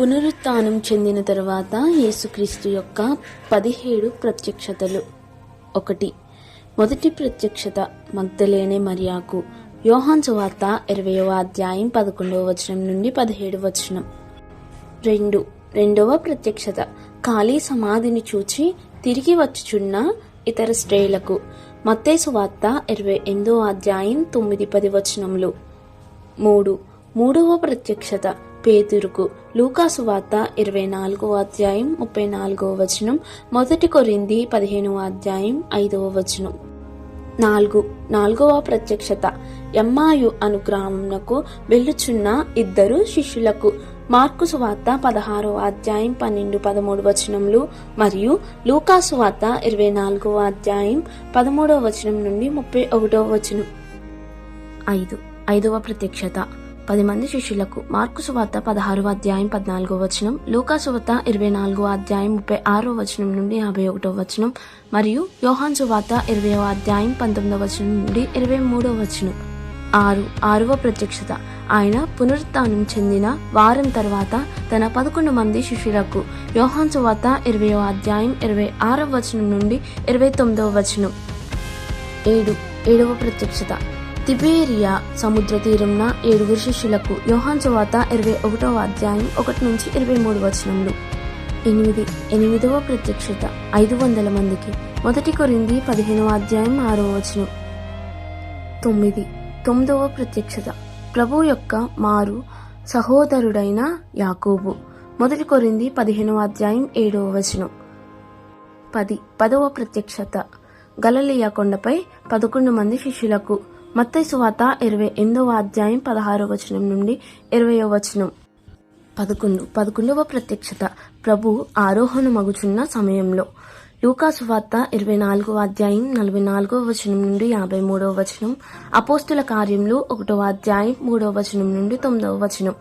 పునరుత్నం చెందిన తరువాత యేసుక్రీస్తు యొక్క పదిహేడు ప్రత్యక్షతలు. ఒకటి మొదటి ప్రత్యక్షత మగ్ధలేనే మరియాకు. యోహాన్ సువార్త ఇరవయవ అధ్యాయం పదకొండవ వచనం నుండి పదిహేడు వచనం. రెండు రెండవ ప్రత్యక్షత ఖాళీ సమాధిని చూచి తిరిగి వచ్చుచున్న ఇతర స్త్రీలకు. మత్తేసు వార్త ఇరవై ఎనిమిదో అధ్యాయం తొమ్మిది పది వచనములు. మూడు మూడవ ప్రత్యక్షత పేతురుకు లూకాసు వార్త ఇరవై నాలుగో అధ్యాయం ముప్పై నాలుగవ వచనం మొదటి కొరింది పదిహేనవ అధ్యాయం ఐదవ వచనం. నాలుగు నాలుగవ ప్రత్యక్షత. ఎమ్మాయు అను గ్రామంకు వెళ్ళుచున్న ఇద్దరు శిష్యులకు మార్కు సువార్త పదహారవ అధ్యాయం పన్నెండు పదమూడు వచనములు మరియు లూకాసు వార్త ఇరవై నాలుగవ అధ్యాయం పదమూడవ వచనం నుండి ముప్పై ఒకటవ వచనం. ఐదు ఐదవ ప్రత్యక్షత. పది మంది శిష్యులకు మార్కు సువార్త పదహారవ అధ్యాయం పద్నాలుగో వచనం లూకా సువార్త ఇరవై నాలుగో అధ్యాయం ముప్పై ఆరో వచనం నుండి యాభై ఒకటో వచనం మరియు యోహాన్ సువార్త ఇరవైవ అధ్యాయం పంతొమ్మిదవ వచనం నుండి ఇరవై మూడో వచనం. ఆరు ఆరవ ప్రత్యక్షత. ఆయన పునరుత్నం చెందిన వారం తర్వాత తన పదకొండు మంది శిష్యులకు యోహాన్ సువార్త ఇరవైవ అధ్యాయం ఇరవై ఆరవ వచనం నుండి ఇరవై తొమ్మిదవ వచనం. ఏడు ఏడవ ప్రత్యక్షత. తిబేరియా సముద్ర తీరంన ఏడుగురు శిష్యులకు యోహాన్ చువాత ఇరవై ఒకటవ అధ్యాయం ఒకటి నుంచి ఇరవై మూడు వచనంలో ఎనిమిది ఎనిమిదవ ప్రత్యక్షత. ఐదు వందల మందికి. మొదటి కొరింది పదిహేనవ అధ్యాయం ఆరవ వచనం. తొమ్మిది తొమ్మిదవ ప్రత్యక్షత. ప్రభు యొక్క మారు సహోదరుడైన యాకోబు. మొదటి కొరింది పదిహేనవ అధ్యాయం ఏడవ వచనం. పది పదవ ప్రత్యక్షత. గలలియా కొండపై పదకొండు మంది శిష్యులకు మత్తయి సువాత ఇరవై ఎనిమిదవ అధ్యాయం పదహారవ వచనం నుండి ఇరవయో వచనం. పదకొండు. పదకొండవ ప్రత్యక్షత. ప్రభు ఆరోహణ మగుచున్న సమయంలో. లూకా సువార్త ఇరవై నాలుగవ అధ్యాయం నలభై నాలుగవ వచనం నుండి యాభై మూడవ వచనం. అపోస్తుల కార్యంలో ఒకటవ అధ్యాయం మూడవ వచనం నుండి తొమ్మిదవ వచనం.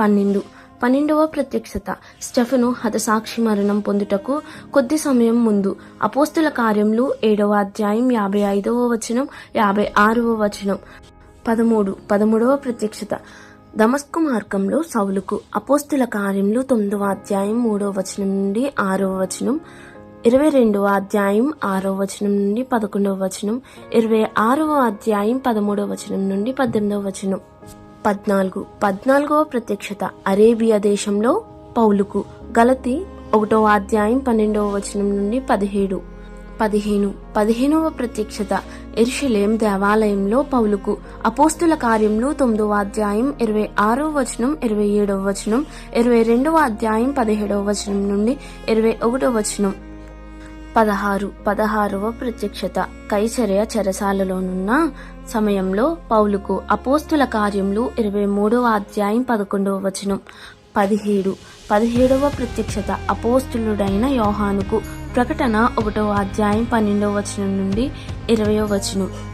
పన్నెండు. పన్నెండవ ప్రత్యక్షత. స్టెఫను హతసాక్షి మరణం పొందుటకు కొద్ది సమయం ముందు అపోస్తుల కార్యములు ఏడవ అధ్యాయం యాభై ఐదవ వచనం యాభై ఆరవ వచనం. పదమూడు పదమూడవ ప్రత్యక్షత. దమస్కు మార్గంలో సౌలుకు అపోస్తుల కార్యంలో తొమ్మిదవ అధ్యాయం మూడవ వచనం నుండి ఆరవ వచనం ఇరవై రెండవ అధ్యాయం ఆరవ వచనం నుండి పదకొండవ వచనం ఇరవై ఆరవ అధ్యాయం పదమూడవ వచనం నుండి పద్దెనిమిదవ వచనం. పద్నాలుగు. పద్నాలుగవ ప్రత్యక్షత. అరేబియా దేశంలో పౌలుకు. గలతి ఒకటవ అధ్యాయం పన్నెండవ వచనం నుండి పదిహేడు. పదిహేను. పదిహేనవ ప్రత్యక్షత. ఎరుషలేం దేవాలయంలో పౌలుకు. అపోస్తుల కార్యంలో తొమ్మిదవ అధ్యాయం ఇరవై ఆరో వచనం ఇరవై ఏడవ వచనం ఇరవై రెండవ అధ్యాయం పదిహేడవ వచనం నుండి ఇరవై ఒకటవ వచనం. పదహారు పదహారవ ప్రత్యక్షత. కైసరయ చెరసాలలోనున్న సమయంలో పౌలుకు అపోస్తుల కార్యములు ఇరవై మూడవ అధ్యాయం పదకొండవ వచనం. పదిహేడు పదిహేడవ ప్రత్యక్షత అపోస్తులుడైన యోహానుకు ప్రకటన ఒకటవ అధ్యాయం పన్నెండవ వచనం నుండి ఇరవయో వచనం.